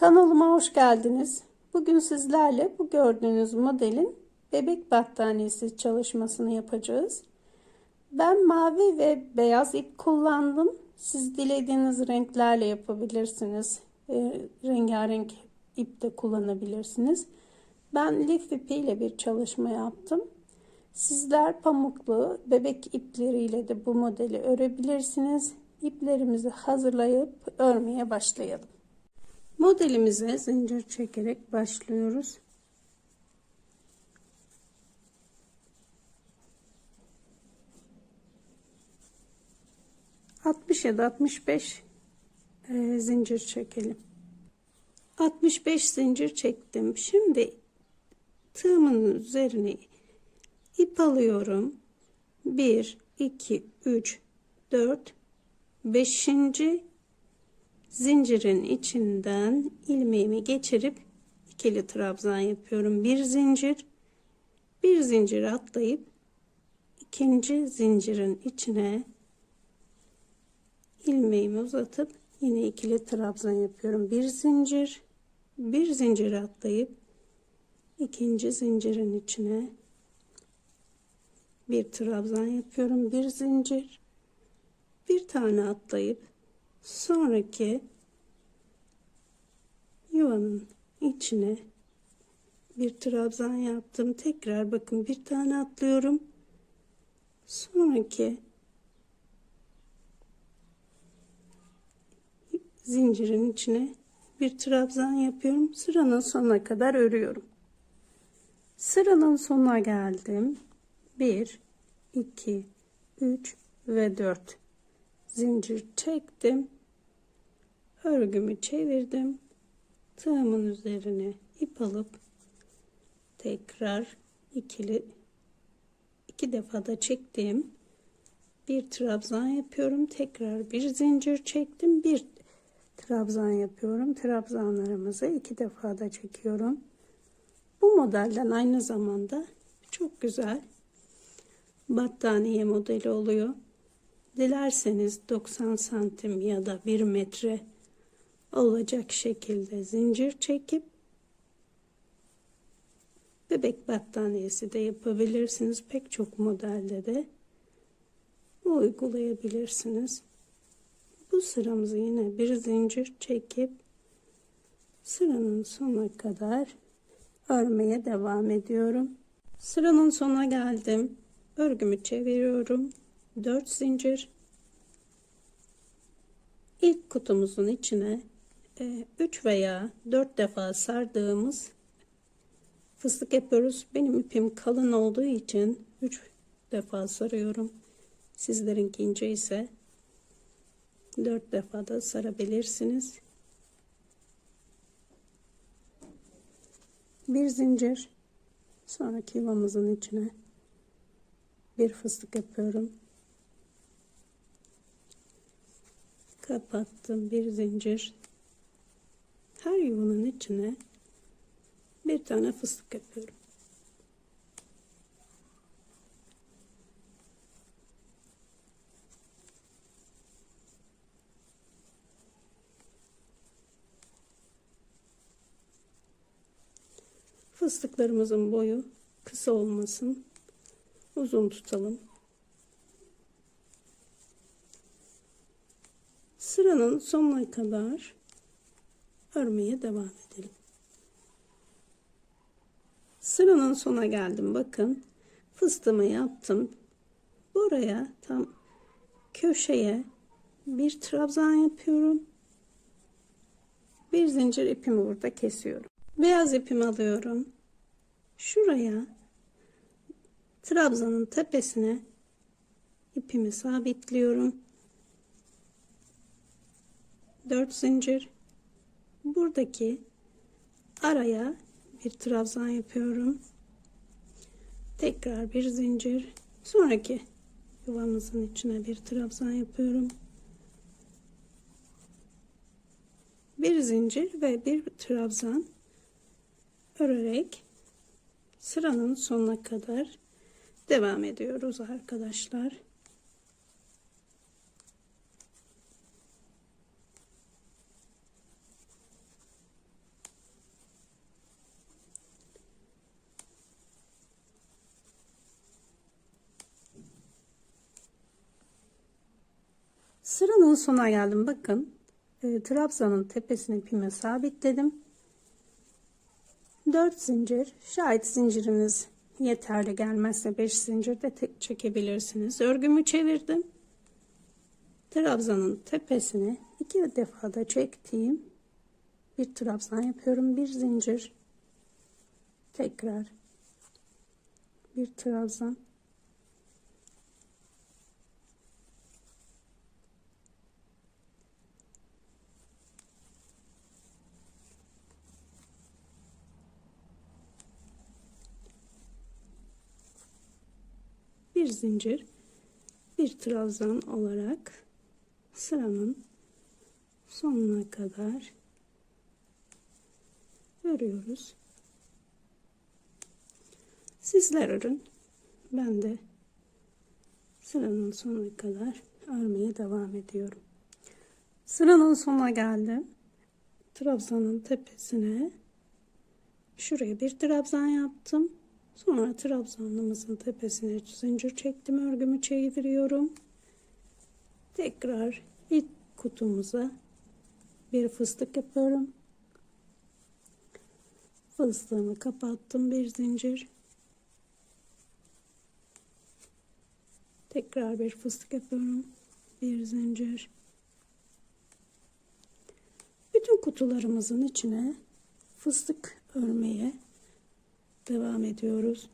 Kanalıma hoş geldiniz. Bugün sizlerle bu gördüğünüz modelin bebek battaniyesi çalışmasını yapacağız. Ben mavi ve beyaz ip kullandım. Siz dilediğiniz renklerle yapabilirsiniz. E, rengarenk ip de kullanabilirsiniz. Ben lif ipiyle bir çalışma yaptım. Sizler pamuklu bebek ipleriyle de bu modeli örebilirsiniz. İplerimizi hazırlayıp örmeye başlayalım. Modelimize zincir çekerek başlıyoruz. Altmış ya da 65 e, zincir çekelim. 65 zincir çektim. Şimdi tığımın üzerine ip alıyorum. 1 2 3 4 5 zincirin içinden ilmeğimi geçirip ikili trabzan yapıyorum. Bir zincir, bir zincir atlayıp ikinci zincirin içine ilmeğimi uzatıp yine ikili trabzan yapıyorum. Bir zincir, bir zincir atlayıp ikinci zincirin içine bir trabzan yapıyorum. Bir zincir, bir tane atlayıp sonraki yuvanın içine bir trabzan yaptım. Tekrar bakın bir tane atlıyorum. Sonraki zincirin içine bir trabzan yapıyorum. Sıranın sonuna kadar örüyorum. Sıranın sonuna geldim. 1 2 3 ve 4 zincir çektim. Örgümü çevirdim. Tığımın üzerine ip alıp tekrar ikili iki defa da çektim. Bir trabzan yapıyorum. Tekrar bir zincir çektim. Bir trabzan yapıyorum. Trabzanlarımızı iki defa da çekiyorum. Bu modelden aynı zamanda çok güzel battaniye modeli oluyor Dilerseniz 90 santim ya da 1 metre olacak şekilde zincir çekip bebek battaniyesi de yapabilirsiniz. Pek çok modelde de uygulayabilirsiniz. Bu sıramızı yine bir zincir çekip sıranın sonuna kadar örmeye devam ediyorum. Sıranın sonuna geldim. Örgümü çeviriyorum. 4 zincir ilk kutumuzun içine 3 e, veya 4 defa sardığımız fıstık yapıyoruz. Benim ipim kalın olduğu için 3 defa sarıyorum. Sizlerinki ince ise 4 defa da sarabilirsiniz. Bir zincir sonraki yuvamızın içine bir fıstık yapıyorum. Kapattım bir zincir. Her yuvanın içine bir tane fıstık yapıyorum. Fıstıklarımızın boyu kısa olmasın uzun tutalım sıranın sonuna kadar örmeye devam edelim. Sıranın sona geldim. Bakın fıstığımı yaptım. Buraya tam köşeye bir trabzan yapıyorum. Bir zincir ipimi burada kesiyorum. Beyaz ipimi alıyorum. Şuraya trabzanın tepesine ipimi sabitliyorum. 4 zincir. Buradaki araya bir trabzan yapıyorum. Tekrar bir zincir. Sonraki yuvamızın içine bir trabzan yapıyorum. Bir zincir ve bir trabzan örerek sıranın sonuna kadar devam ediyoruz arkadaşlar Sıranın sonuna geldim. Bakın e, trabzanın tepesini ipime sabitledim. 4 zincir. Şayet zinciriniz yeterli gelmezse 5 zincir de çekebilirsiniz. Örgümü çevirdim. Trabzanın tepesine iki defa da çektiğim bir trabzan yapıyorum. Bir zincir. Tekrar bir trabzan. Zincir bir trabzan olarak sıranın sonuna kadar örüyoruz. Sizler örün. Ben de sıranın sonuna kadar örmeye devam ediyorum. Sıranın sonuna geldim. Trabzanın tepesine şuraya bir trabzan yaptım. Sonra trabzanımızın tepesine zincir çektim. Örgümü çeviriyorum. Tekrar ilk kutumuza bir fıstık yapıyorum. Fıstığımı kapattım. Bir zincir. Tekrar bir fıstık yapıyorum. Bir zincir. Bütün kutularımızın içine fıstık örmeye devam ediyoruz.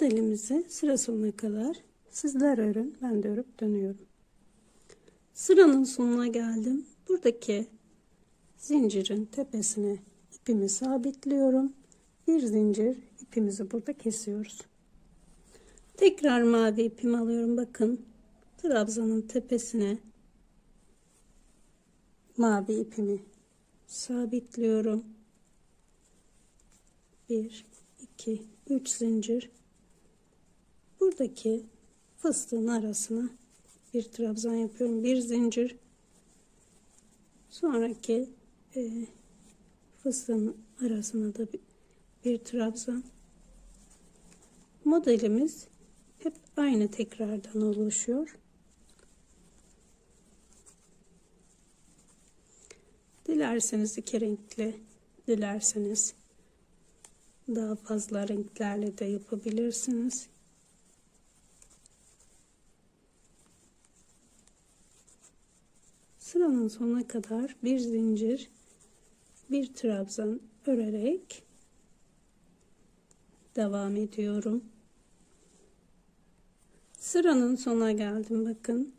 Modelimizi sıra sonuna kadar sizler örün. Ben de örüp dönüyorum. Sıranın sonuna geldim. Buradaki zincirin tepesine ipimi sabitliyorum. Bir zincir ipimizi burada kesiyoruz. Tekrar mavi ipimi alıyorum. Bakın trabzanın tepesine mavi ipimi sabitliyorum. 1 2 3 zincir buradaki fıstığın arasına bir trabzan yapıyorum bir zincir. Sonraki e, fıstığın arasına da bir, bir trabzan. Modelimiz hep aynı tekrardan oluşuyor. Dilerseniz iki renkli dilerseniz daha fazla renklerle de yapabilirsiniz sıranın sonuna kadar bir zincir bir trabzan örerek devam ediyorum. Sıranın sonuna geldim bakın.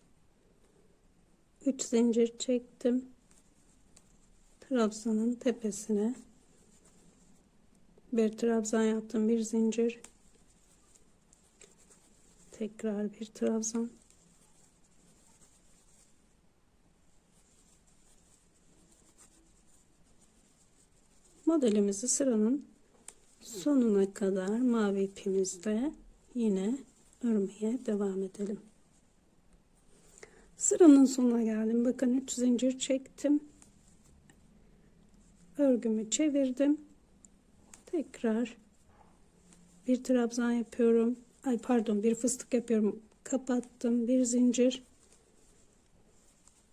3 zincir çektim. Trabzanın tepesine. Bir trabzan yaptım bir zincir. Tekrar bir trabzan modelimizi sıranın sonuna kadar mavi ipimizde yine örmeye devam edelim. Sıranın sonuna geldim. Bakın 3 zincir çektim. Örgümü çevirdim. Tekrar bir trabzan yapıyorum. Ay pardon bir fıstık yapıyorum. Kapattım. Bir zincir.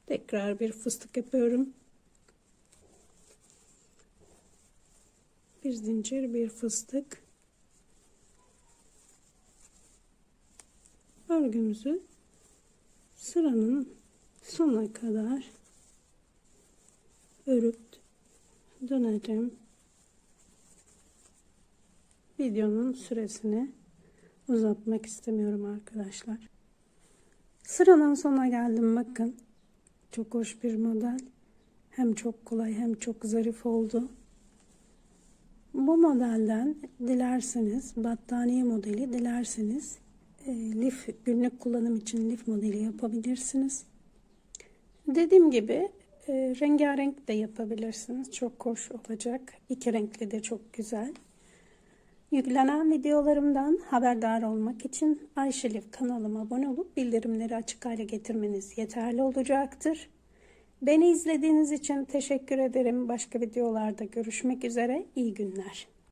Tekrar bir fıstık yapıyorum. Bir zincir bir fıstık. Örgümüzü sıranın sonuna kadar örüp döneceğim. Videonun süresini uzatmak istemiyorum arkadaşlar. Sıranın sonuna geldim bakın. Çok hoş bir model. Hem çok kolay hem çok zarif oldu bu modelden dilerseniz battaniye modeli dilerseniz e, lif günlük kullanım için lif modeli yapabilirsiniz. Dediğim gibi E, rengarenk de yapabilirsiniz. Çok hoş olacak. İki renkli de çok güzel. Yüklenen videolarımdan haberdar olmak için Ayşelif kanalıma abone olup bildirimleri açık hale getirmeniz yeterli olacaktır. Beni izlediğiniz için teşekkür ederim. Başka videolarda görüşmek üzere. İyi günler.